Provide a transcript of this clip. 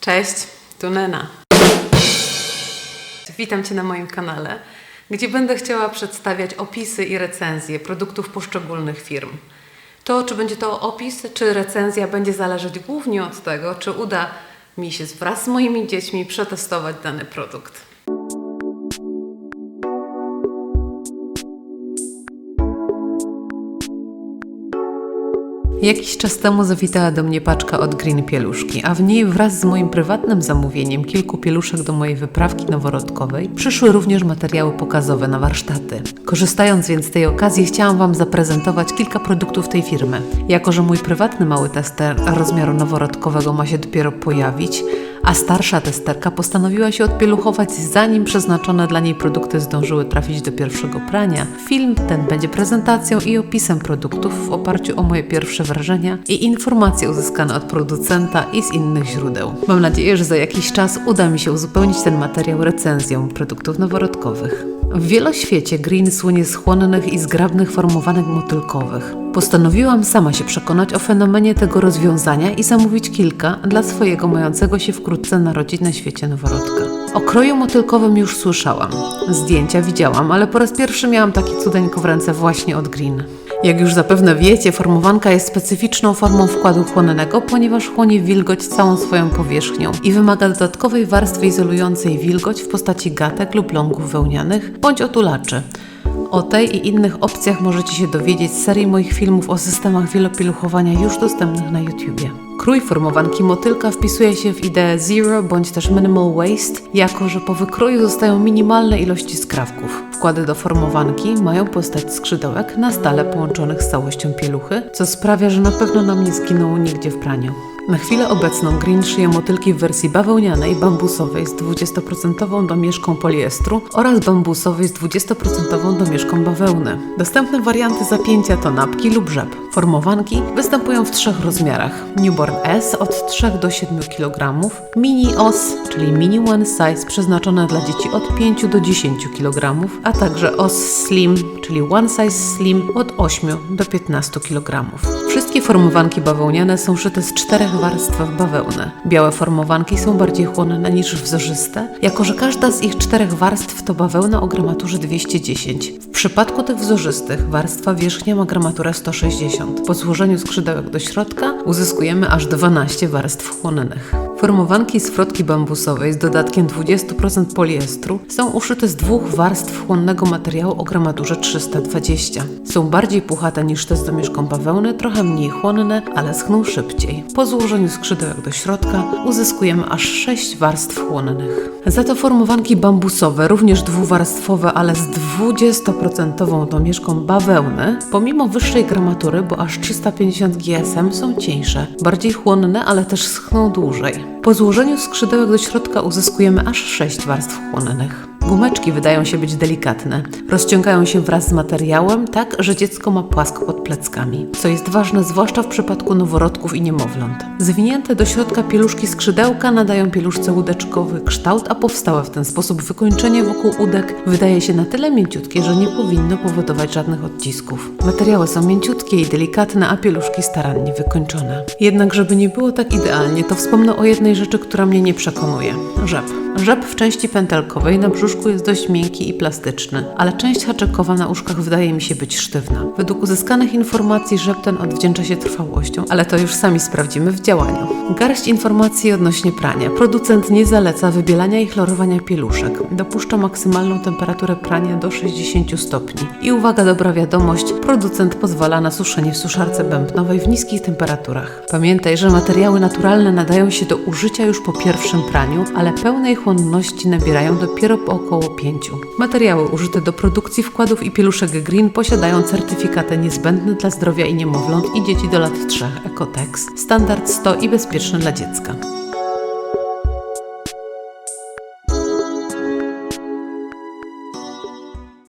Cześć, tu Nena. Witam Cię na moim kanale, gdzie będę chciała przedstawiać opisy i recenzje produktów poszczególnych firm. To, czy będzie to opis, czy recenzja, będzie zależeć głównie od tego, czy uda mi się wraz z moimi dziećmi przetestować dany produkt. Jakiś czas temu zawitała do mnie paczka od Green Pieluszki, a w niej wraz z moim prywatnym zamówieniem kilku pieluszek do mojej wyprawki noworodkowej przyszły również materiały pokazowe na warsztaty. Korzystając więc z tej okazji chciałam Wam zaprezentować kilka produktów tej firmy. Jako, że mój prywatny mały tester rozmiaru noworodkowego ma się dopiero pojawić, a starsza testerka postanowiła się odpieluchować zanim przeznaczone dla niej produkty zdążyły trafić do pierwszego prania. Film ten będzie prezentacją i opisem produktów w oparciu o moje pierwsze wrażenia i informacje uzyskane od producenta i z innych źródeł. Mam nadzieję, że za jakiś czas uda mi się uzupełnić ten materiał recenzją produktów noworodkowych. W wieloświecie Green słynie z chłonnych i zgrabnych formowanek motylkowych. Postanowiłam sama się przekonać o fenomenie tego rozwiązania i zamówić kilka dla swojego mającego się wkrótce narodzić na świecie noworodka. O kroju motylkowym już słyszałam. Zdjęcia widziałam, ale po raz pierwszy miałam taki cudeńko w ręce właśnie od Green. Jak już zapewne wiecie, formowanka jest specyficzną formą wkładu chłonnego, ponieważ chłonie wilgoć całą swoją powierzchnią i wymaga dodatkowej warstwy izolującej wilgoć w postaci gatek lub lągów wełnianych bądź otulaczy. O tej i innych opcjach możecie się dowiedzieć z serii moich filmów o systemach wielopieluchowania już dostępnych na YouTubie. Krój formowanki motylka wpisuje się w ideę zero bądź też minimal waste, jako że po wykroju zostają minimalne ilości skrawków. Wkłady do formowanki mają postać skrzydełek na stale połączonych z całością pieluchy, co sprawia, że na pewno nam nie zginęło nigdzie w praniu. Na chwilę obecną Green szyje motylki w wersji bawełnianej, bambusowej z 20% domieszką poliestru oraz bambusowej z 20% domieszką bawełny. Dostępne warianty zapięcia to napki lub rzep. Formowanki występują w trzech rozmiarach. Newborn S od 3 do 7 kg, Mini OS, czyli Mini One Size przeznaczone dla dzieci od 5 do 10 kg, a także OS Slim, czyli One Size Slim od 8 do 15 kg. Wszystkie formowanki bawełniane są szyte z czterech warstw bawełny. Białe formowanki są bardziej chłonne niż wzorzyste, jako że każda z ich czterech warstw to bawełna o gramaturze 210. W przypadku tych wzorzystych warstwa wierzchnia ma gramaturę 160. Po złożeniu skrzydełek do środka uzyskujemy aż 12 warstw chłonnych. Formowanki z frotki bambusowej z dodatkiem 20% poliestru są uszyte z dwóch warstw chłonnego materiału o gramaturze 320. Są bardziej puchate niż te z domieszką bawełny, trochę mniej chłonne, ale schną szybciej. Po złożeniu skrzydełek do środka uzyskujemy aż 6 warstw chłonnych. Za to formowanki bambusowe, również dwuwarstwowe, ale z 20% domieszką bawełny, pomimo wyższej gramatury, bo aż 350 GSM są cieńsze, bardziej chłonne, ale też schną dłużej. Po złożeniu skrzydełek do środka uzyskujemy aż 6 warstw chłonnych. Gumeczki wydają się być delikatne. Rozciągają się wraz z materiałem tak, że dziecko ma płasko pod pleckami, co jest ważne zwłaszcza w przypadku noworodków i niemowląt. Zwinięte do środka pieluszki skrzydełka nadają pieluszce łódeczkowy kształt, a powstałe w ten sposób wykończenie wokół udek wydaje się na tyle mięciutkie, że nie powinno powodować żadnych odcisków. Materiały są mięciutkie i delikatne, a pieluszki starannie wykończone. Jednak żeby nie było tak idealnie, to wspomnę o jednej rzeczy, która mnie nie przekonuje. Rzep. Rzep w części pętelkowej na brzuszku jest dość miękki i plastyczny, ale część haczykowa na uszkach wydaje mi się być sztywna. Według uzyskanych informacji rzep ten odwdzięcza się trwałością, ale to już sami sprawdzimy w działaniu. Garść informacji odnośnie prania. Producent nie zaleca wybielania i chlorowania pieluszek. Dopuszcza maksymalną temperaturę prania do 60 stopni. I uwaga, dobra wiadomość, producent pozwala na suszenie w suszarce bębnowej w niskich temperaturach. Pamiętaj, że materiały naturalne nadają się do użycia już po pierwszym praniu, ale pełnej chłonności nabierają dopiero po około 5. Materiały użyte do produkcji wkładów i pieluszek Green posiadają certyfikaty niezbędne dla zdrowia i niemowląt i dzieci do lat 3 Ecotex, standard 100 i bezpieczny dla dziecka.